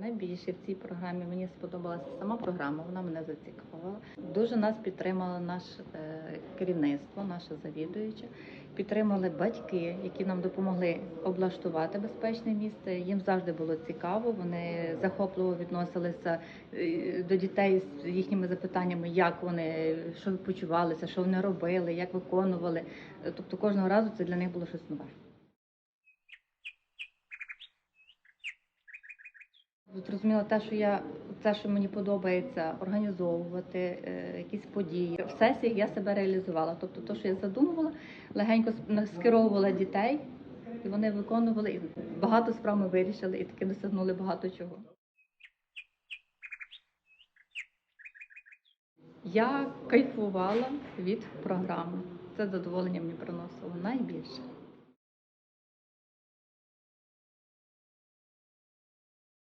Найбільше в цій програмі мені сподобалася сама програма, вона мене зацікавила. Дуже нас підтримало наше е, керівництво, наша завідуюча. Підтримали батьки, які нам допомогли облаштувати безпечне місце. Їм завжди було цікаво. Вони захопливо відносилися е, до дітей з їхніми запитаннями, як вони що почувалися, що вони робили, як виконували. Тобто кожного разу це для них було щось нове. Зрозуміло те, що я те, що мені подобається організовувати е, якісь події. В сесіях я себе реалізувала. Тобто, те, що я задумувала, легенько скеровувала дітей, і вони виконували і багато справ ми вирішили, і таки досягнули багато чого. Я кайфувала від програми. Це задоволення мені приносило найбільше.